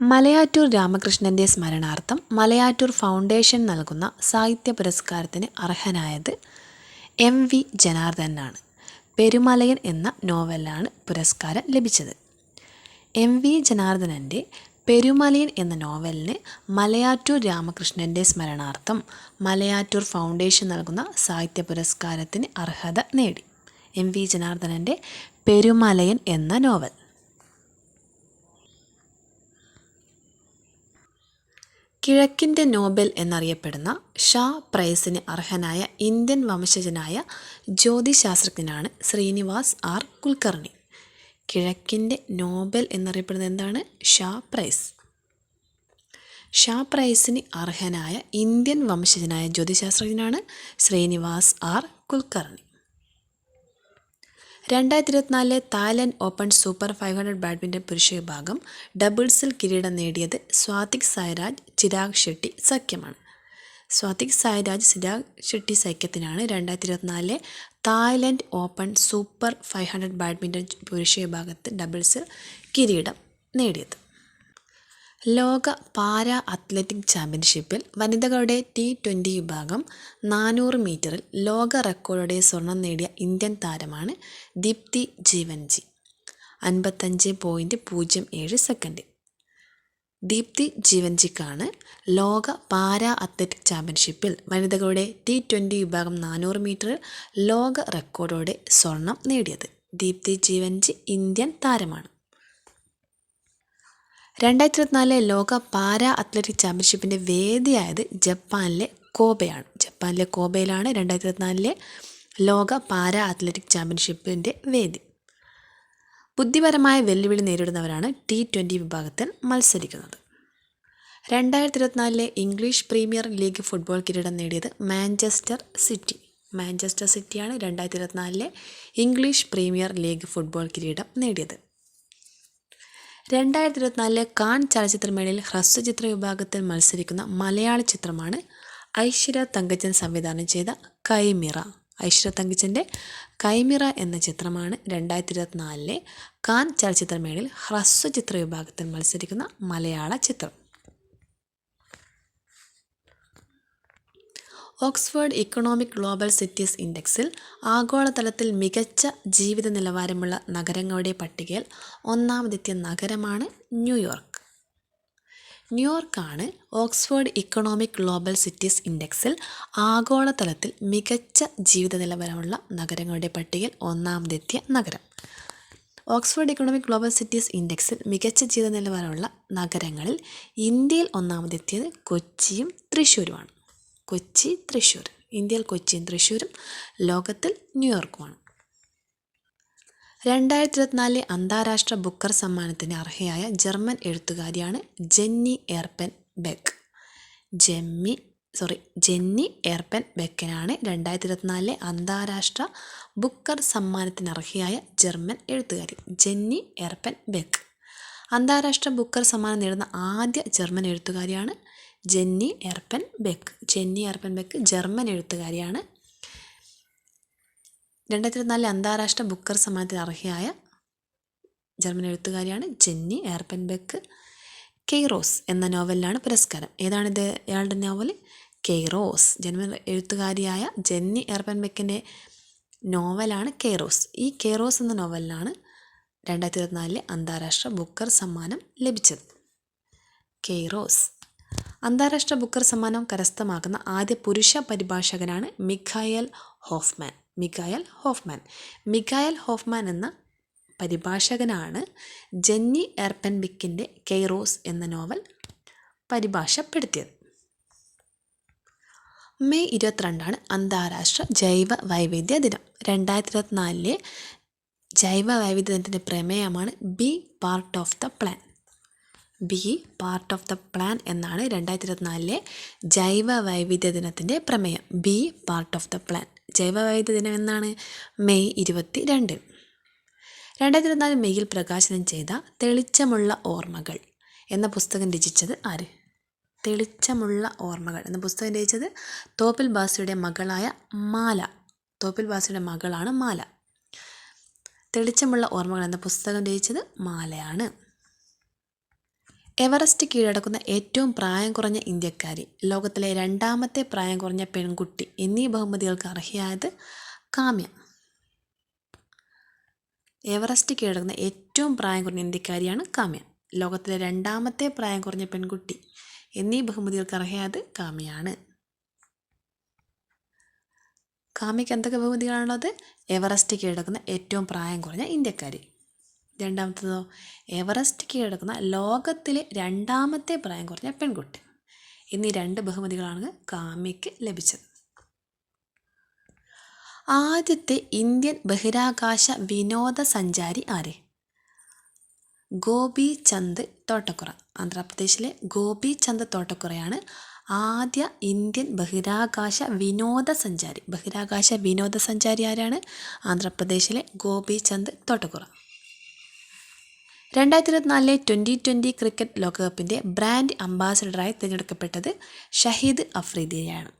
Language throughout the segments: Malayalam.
മലയാറ്റൂർ രാമകൃഷ്ണന്റെ സ്മരണാർത്ഥം മലയാറ്റൂർ ഫൗണ്ടേഷൻ നൽകുന്ന സാഹിത്യ പുരസ്കാരത്തിന് അർഹനായത് എം വി ജനാർദ്ദനാണ്. പെരുമലയൻ എന്ന നോവലിലാണ് പുരസ്കാരം ലഭിച്ചത്. എം വി ജനാർദ്ദനന്റെ പെരുമലയൻ എന്ന നോവലിന് മലയാറ്റൂർ രാമകൃഷ്ണന്റെ സ്മരണാർത്ഥം മലയാറ്റൂർ ഫൗണ്ടേഷൻ നൽകുന്ന സാഹിത്യ പുരസ്കാരത്തിന് അർഹത നേടി. എം വി ജനാർദ്ദനന്റെ പെരുമലയൻ എന്ന നോവൽ. കിഴക്കിന്റെ നോബൽ എന്നറിയപ്പെടുന്ന ഷാ പ്രൈസിന് അർഹനായ ഇന്ത്യൻ വംശജനായ ജ്യോതിശാസ്ത്രജ്ഞനാണ് ശ്രീനിവാസ് ആർ കുൽക്കർണി. കിഴക്കിന്റെ നോബൽ എന്നറിയപ്പെടുന്നത് എന്താണ്? ഷാ പ്രൈസ്. ഷാ പ്രൈസിന് അർഹനായ ഇന്ത്യൻ വംശജനായ ജ്യോതിശാസ്ത്രജ്ഞനാണ് ശ്രീനിവാസ് ആർ കുൽക്കർണി. രണ്ടായിരത്തി ഇരുപത്തിനാലിലെ Thailand Open Super five hundred badminton പുരുഷ വിഭാഗം ഡബിൾസിൽ കിരീടം നേടിയത് സ്വാതിക് സായ്രാജ് ചിരാഗ് ഷെട്ടി സഖ്യമാണ്. സ്വാതിക് സായ്രാജ് ചിരാഗ് ഷെട്ടി സഖ്യത്തിനാണ് രണ്ടായിരത്തി ഇരുപത്തിനാലിലെ Thailand Open Super five hundred badminton പുരുഷ വിഭാഗത്തിൽ ഡബിൾസിൽ കിരീടം നേടിയത്. ലോക പാരാ അത്ലറ്റിക് ചാമ്പ്യൻഷിപ്പിൽ വനിതകളുടെ ടി ട്വന്റി വിഭാഗം നാനൂറ് മീറ്ററിൽ ലോക റെക്കോർഡോടെ സ്വർണം നേടിയ ഇന്ത്യൻ താരമാണ് ദീപ്തി ജീവൻജി. അൻപത്തഞ്ച് പോയിന്റ് പൂജ്യം ഏഴ് സെക്കൻഡ്. ദീപ്തി ജീവൻജിക്കാണ് ലോക പാരാ അത്ലറ്റിക് ചാമ്പ്യൻഷിപ്പിൽ വനിതകളുടെ ടി ട്വന്റി വിഭാഗം നാനൂറ് മീറ്ററിൽ ലോക റെക്കോർഡോടെ സ്വർണം നേടിയത്. ദീപ്തി ജീവൻജി ഇന്ത്യൻ താരമാണ്. രണ്ടായിരത്തി ഇരുപത്തിനാലിലെ ലോക പാരാ അത്ലറ്റിക് ചാമ്പ്യൻഷിപ്പിന്റെ വേദിയായത് ജപ്പാനിലെ കോബയാണ്. ജപ്പാനിലെ കോബയിലാണ് രണ്ടായിരത്തി ഇരുപത്തിനാലിലെ ലോക പാരാ അത്ലറ്റിക് ചാമ്പ്യൻഷിപ്പിന്റെ വേദി. ബുദ്ധിപരമായ വെല്ലുവിളി നേരിടുന്നവരാണ് ടി ട്വന്റി വിഭാഗത്തിൽ മത്സരിക്കുന്നത്. രണ്ടായിരത്തി ഇരുപത്തിനാലിലെ ഇംഗ്ലീഷ് പ്രീമിയർ ലീഗ് ഫുട്ബോൾ കിരീടം നേടിയത് മാഞ്ചസ്റ്റർ സിറ്റി. മാഞ്ചസ്റ്റർ സിറ്റിയാണ് രണ്ടായിരത്തി ഇരുപത്തിനാലിലെ ഇംഗ്ലീഷ് പ്രീമിയർ ലീഗ് ഫുട്ബോൾ കിരീടം നേടിയത്. രണ്ടായിരത്തി ഇരുപത്തിനാലിലെ കാൻ ചലച്ചിത്രമേളയിൽ ഹ്രസ്വചിത്ര വിഭാഗത്തിൽ മത്സരിക്കുന്ന മലയാള ചിത്രമാണ് ഐശ്വര്യ തങ്കച്ചൻ സംവിധാനം ചെയ്ത കൈമിറ. ഐശ്വര്യ തങ്കച്ചന്റെ കൈമിറ എന്ന ചിത്രമാണ് രണ്ടായിരത്തി ഇരുപത്തിനാലിലെ കാൻ ചലച്ചിത്രമേളയിൽ ഹ്രസ്വചിത്ര വിഭാഗത്തിൽ മത്സരിക്കുന്ന മലയാള ചിത്രം. ഓക്സ്ഫോർഡ് ഇക്കണോമിക് ഗ്ലോബൽ സിറ്റീസ് ഇൻഡെക്സിൽ ആഗോളതലത്തിൽ മികച്ച ജീവിത നിലവാരമുള്ള നഗരങ്ങളുടെ പട്ടികയിൽ ഒന്നാമതെത്തിയ നഗരമാണ് New York. ന്യൂയോർക്കാണ് Oxford economic global cities ഇൻഡെക്സിൽ ആഗോളതലത്തിൽ മികച്ച ജീവിത നിലവാരമുള്ള നഗരങ്ങളുടെ പട്ടികയിൽ ഒന്നാമതെത്തിയ നഗരം. ഓക്സ്ഫോർഡ് ഇക്കണോമിക് ഗ്ലോബൽ സിറ്റീസ് ഇൻഡെക്സിൽ മികച്ച ജീവിത നിലവാരമുള്ള നഗരങ്ങളിൽ ഇന്ത്യയിൽ ഒന്നാമതെത്തിയത് കൊച്ചിയും തൃശ്ശൂരുമാണ്. കൊച്ചി തൃശ്ശൂർ. ഇന്ത്യയിൽ കൊച്ചിയും തൃശ്ശൂരും ലോകത്തിൽ ന്യൂയോർക്കുമാണ്. രണ്ടായിരത്തി ഇരുപത്തിനാലിലെ അന്താരാഷ്ട്ര ബുക്കർ സമ്മാനത്തിന് അർഹയായ German എഴുത്തുകാരിയാണ് Jenny Erpenbeck Jemmy sorry Jenny എർപ്പൻ ബെക്കനാണ് രണ്ടായിരത്തി ഇരുപത്തിനാലിലെ അന്താരാഷ്ട്ര ബുക്കർ സമ്മാനത്തിന് അർഹയായ ജർമ്മൻ എഴുത്തുകാരി ജെന്നി എർപ്പൻ ബെക്ക് അന്താരാഷ്ട്ര ബുക്കർ സമ്മാനം നേടുന്ന ആദ്യ German എഴുത്തുകാരിയാണ് Jenny Erpenbeck Jenny Erpenbeck German എഴുത്തുകാരിയാണ്. രണ്ടായിരത്തി ഇരുപത്തിനാലിലെ അന്താരാഷ്ട്ര ബുക്കർ സമ്മാനത്തിന് അർഹയായ ജർമ്മൻ എഴുത്തുകാരിയാണ് ജെന്നി എർപ്പൻ ബെക്ക് കെയ്റോസ് എന്ന നോവലിലാണ് പുരസ്കാരം. ഏതാണിത് ഇയാളുടെ നോവൽ കെയ്റോസ്. ജർമ്മൻ എഴുത്തുകാരിയായ ജെന്നി എർപ്പൻ ബെക്കിന്റെ നോവലാണ് കെയ്റോസ്. ഈ കെയ്റോസ് എന്ന നോവലിനാണ് രണ്ടായിരത്തി ഇരുപത്തിനാലിലെ അന്താരാഷ്ട്ര ബുക്കർ സമ്മാനം ലഭിച്ചത്. കെയ്റോസ്. അന്താരാഷ്ട്ര ബുക്കർ സമ്മാനം കരസ്ഥമാക്കുന്ന ആദ്യ പുരുഷ പരിഭാഷകനാണ് Michael Hofmann. Michael Hofmann. Michael Hofmann എന്ന പരിഭാഷകനാണ് ജെന്നി എർപ്പൻബിക്കിന്റെ കെയ്റോസ് എന്ന നോവൽ പരിഭാഷപ്പെടുത്തിയത്. മെയ് ഇരുപത്തിരണ്ടാണ് അന്താരാഷ്ട്ര ജൈവ വൈവിധ്യ ദിനം. രണ്ടായിരത്തി ഇരുപത്തിനാലിലെ ജൈവ വൈവിധ്യ ദിനത്തിന്റെ പ്രമേയമാണ് be part of the plan. Be part of the plan എന്നാണ് രണ്ടായിരത്തി ഇരുപത്തിനാലിലെ ജൈവ വൈവിധ്യ ദിനത്തിന്റെ പ്രമേയം. Be part of the plan ജൈവ വൈവിധ്യ ദിനം എന്നാണ്? മെയ് ഇരുപത്തി രണ്ട് രണ്ടായിരത്തി ഇരുപത്തിനാല് മെയ്യിൽ പ്രകാശനം ചെയ്ത തെളിച്ചമുള്ള ഓർമ്മകൾ എന്ന പുസ്തകം രചിച്ചത് ആര്? തെളിച്ചമുള്ള ഓർമ്മകൾ എന്ന പുസ്തകം രചിച്ചത് തോപ്പിൽ ബാസിയുടെ മകളായ മാല. തോപ്പിൽ ബാസിയുടെ മകളാണ് മാല. തെളിച്ചമുള്ള ഓർമ്മകൾ എന്ന പുസ്തകം രചിച്ചത് മാലയാണ്. എവറസ്റ്റ് കീഴടക്കുന്ന ഏറ്റവും പ്രായം കുറഞ്ഞ ഇന്ത്യക്കാരി ലോകത്തിലെ രണ്ടാമത്തെ പ്രായം കുറഞ്ഞ പെൺകുട്ടി എന്നീ ബഹുമതികൾക്ക് അർഹയായത് കാമ്യ. എവറസ്റ്റ് കീഴടക്കുന്ന ഏറ്റവും പ്രായം കുറഞ്ഞ ഇന്ത്യക്കാരിയാണ് കാമ്യ. ലോകത്തിലെ രണ്ടാമത്തെ പ്രായം കുറഞ്ഞ പെൺകുട്ടി എന്നീ ബഹുമതികൾക്ക് അർഹയായത് കാമ്യയാണ്. കാമ്യയ്ക്ക് എന്തൊക്കെ ബഹുമതികളാണുള്ളത്? എവറസ്റ്റ് കീഴടക്കുന്ന ഏറ്റവും പ്രായം കുറഞ്ഞ ഇന്ത്യക്കാരി. രണ്ടാമത്തതോ? എവറസ്റ്റ് കീഴടക്കുന്ന ലോകത്തിലെ രണ്ടാമത്തെ പ്രായം കുറഞ്ഞ പെൺകുട്ടി. എന്നീ രണ്ട് ബഹുമതികളാണ് കാമ്യയ്ക്ക് ലഭിച്ചത്. ആദ്യത്തെ ഇന്ത്യൻ ബഹിരാകാശ വിനോദസഞ്ചാരി ആരെ? ഗോപി ചന്ദ് തോട്ടക്കുറ. ആന്ധ്രാപ്രദേശിലെ ഗോപി ചന്ദ് തോട്ടക്കുറയാണ് ആദ്യ ഇന്ത്യൻ ബഹിരാകാശ വിനോദസഞ്ചാരി. ബഹിരാകാശ വിനോദസഞ്ചാരി ആരാണ്? ആന്ധ്രാപ്രദേശിലെ ഗോപി ചന്ദ് തോട്ടക്കുറ. രണ്ടായിരത്തി ഇരുപത്തിനാലിലെ ട്വന്റി ട്വന്റി ക്രിക്കറ്റ് ലോകകപ്പിന്റെ ബ്രാൻഡ് അംബാസഡറായി തിരഞ്ഞെടുക്കപ്പെട്ടത് ഷഹീദ് അഫ്രീദിയാണ്.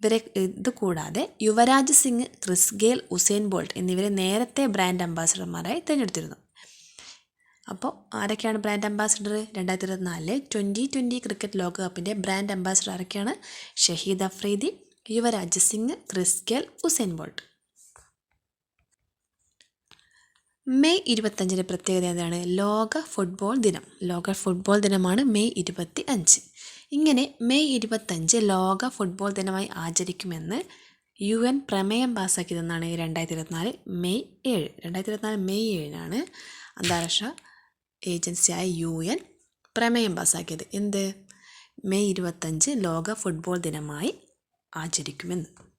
ഇവരെ ഇതുകൂടാതെ Yuvraj Singh Chris Gayle Usain Bolt എന്നിവരെ നേരത്തെ ബ്രാൻഡ് അംബാസഡർമാരായി തിരഞ്ഞെടുത്തിരുന്നു. അപ്പോൾ ആരൊക്കെയാണ് ബ്രാൻഡ് അംബാസഡർ? രണ്ടായിരത്തി ഇരുപത്തിനാലിലെ ട്വന്റി ട്വന്റി ക്രിക്കറ്റ് ലോകകപ്പിന്റെ ബ്രാൻഡ് അംബാസഡർ ആരൊക്കെയാണ്? Shahid Afridi Yuvraj Singh Chris Gayle Usain Bolt. May ഇരുപത്തഞ്ചിന്റെ പ്രത്യേകത എന്താണ്? ലോക ഫുട്ബോൾ ദിനം. ലോക ഫുട്ബോൾ ദിനമാണ് മെയ് ഇരുപത്തി അഞ്ച് ഇങ്ങനെ മെയ് ഇരുപത്തഞ്ച് ലോക ഫുട്ബോൾ ദിനമായി ആചരിക്കുമെന്ന് യു എൻ പ്രമേയം പാസ്സാക്കിയതെന്നാണ് രണ്ടായിരത്തി ഇരുപത്തിനാല് മെയ് ഏഴ്. രണ്ടായിരത്തി ഇരുപത്തിനാല് മെയ് ഏഴിനാണ് അന്താരാഷ്ട്ര ഏജൻസിയായ യു എൻ പ്രമേയം പാസ്സാക്കിയത് എന്ത്? മെയ് ഇരുപത്തഞ്ച് ലോക ഫുട്ബോൾ ദിനമായി ആചരിക്കുമെന്ന്.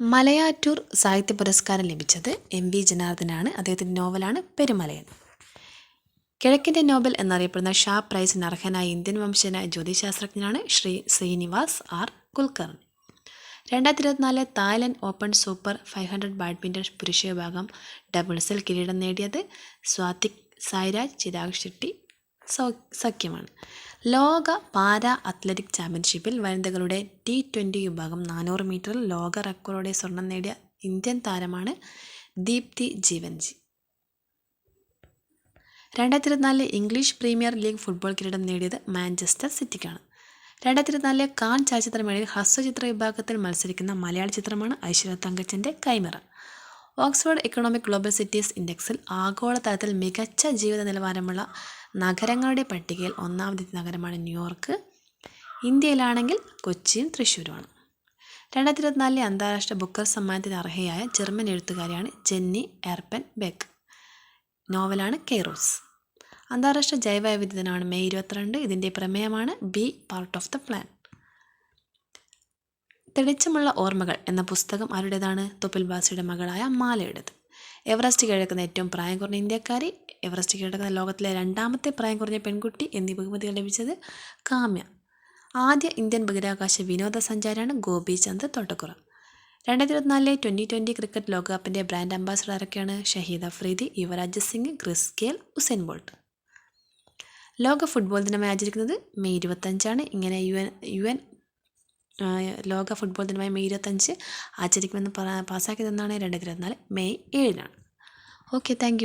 മലയാറ്റൂർ സാഹിത്യ പുരസ്കാരം ലഭിച്ചത് എം വി ജനാർദ്ദനാണ്. അദ്ദേഹത്തിന്റെ നോവലാണ് പെരുമലയൻ. കിഴക്കിന്റെ നോബൽ എന്നറിയപ്പെടുന്ന ഷാ പ്രൈസിന് അർഹനായ ഇന്ത്യൻ വംശജനായ ജ്യോതിശാസ്ത്രജ്ഞനാണ് ശ്രീ ശ്രീനിവാസ് ആർ കുൽക്കർണി രണ്ടായിരത്തി ഇരുപത്തിനാല് Thailand Open Super five hundred badminton പുരുഷ വിഭാഗം ഡബിൾസിൽ കിരീടം നേടിയത് സ്വാതിക് സായ്രാജ് ചിരാഗ് ഷെട്ടി സഖ്യമാണ്. ലോക പാര അത്ലറ്റിക് ചാമ്പ്യൻഷിപ്പിൽ വനിതകളുടെ ടി ട്വന്റി വിഭാഗം നാനൂറ് മീറ്ററിൽ ലോക റെക്കോർഡോടെ സ്വർണം നേടിയ ഇന്ത്യൻ താരമാണ് ദീപ്തി ജീവൻജി. രണ്ടായിരത്തി ഇരുപത്തിനാലിലെ ഇംഗ്ലീഷ് പ്രീമിയർ ലീഗ് ഫുട്ബോൾ കിരീടം നേടിയത് മാഞ്ചസ്റ്റർ സിറ്റിക്കാണ്. രണ്ടായിരത്തി ഇരുപത്തിനാലിലെ കാൻ ചലച്ചിത്രമേളയിൽ ഹ്രസ്വചിത്ര വിഭാഗത്തിൽ മത്സരിക്കുന്ന മലയാള ചിത്രമാണ് ഐശ്വര്യ തങ്കച്ചന്റെ കൈമറ. ഓക്സ്ഫോർഡ് ഇക്കണോമിക് ഗ്ലോബൽ സിറ്റീസ് ഇൻഡെക്സിൽ ആഗോളതലത്തിൽ മികച്ച ജീവിത നിലവാരമുള്ള നഗരങ്ങളുടെ പട്ടികയിൽ ഒന്നാമത്തെ നഗരമാണ് ന്യൂയോർക്ക്. ഇന്ത്യയിലാണെങ്കിൽ കൊച്ചിയും തൃശ്ശൂരുമാണ്. രണ്ടായിരത്തി ഇരുപത്തിനാലിലെ അന്താരാഷ്ട്ര ബുക്കർ സമ്മാനത്തിന് അർഹയായ ജർമ്മൻ എഴുത്തുകാരിയാണ് ജെന്നി എർപ്പൻ ബെക്ക്. നോവലാണ് കെയ്റോസ്. അന്താരാഷ്ട്ര ജൈവവൈവിധ്യതനാണ് മെയ് ഇരുപത്തിരണ്ട് ഇതിന്റെ പ്രമേയമാണ് be part of the plan തെളിച്ചമുള്ള ഓർമ്മകൾ എന്ന പുസ്തകം ആരുടേതാണ്? തൊപ്പിൽ ബാസിയുടെ മകളായ മാലയുടേത്. എവറസ്റ്റ് കിഴക്കുന്ന ഏറ്റവും പ്രായം കുറഞ്ഞ ഇന്ത്യക്കാരി എവറസ്റ്റ് കിഴക്കുന്ന ലോകത്തിലെ രണ്ടാമത്തെ പ്രായം കുറഞ്ഞ പെൺകുട്ടി എന്നീ ബഹുമതികൾ ലഭിച്ചത് കാമ്യ. ആദ്യ ഇന്ത്യൻ ബഹിരാകാശ വിനോദസഞ്ചാരിയാണ് ഗോപി ചന്ദ് തോട്ടക്കുറ. രണ്ടായിരത്തി ഇരുപത്തിനാലിലെ ട്വന്റി ട്വന്റി ക്രിക്കറ്റ് ലോകകപ്പിന്റെ ബ്രാൻഡ് അംബാസഡർ ആരൊക്കെയാണ്? Shahid Afridi Yuvraj Singh Chris Gayle Usain Bolt. ലോക ഫുട്ബോൾ ദിനമായി ആചരിക്കുന്നത് മെയ് ഇരുപത്തഞ്ചാണ് ഇങ്ങനെ യു എൻ യു എൻ ലോക ഫുട്ബോൾ ദിനമായി മെയ് ഇരുപത്തഞ്ച് ആചരിക്കുമെന്ന് പാസ്സാക്കിയതെന്നാണ് രണ്ടായിരത്തി ഇരുപത്തിനാല് മെയ് ഏഴിനാണ്. Okay thank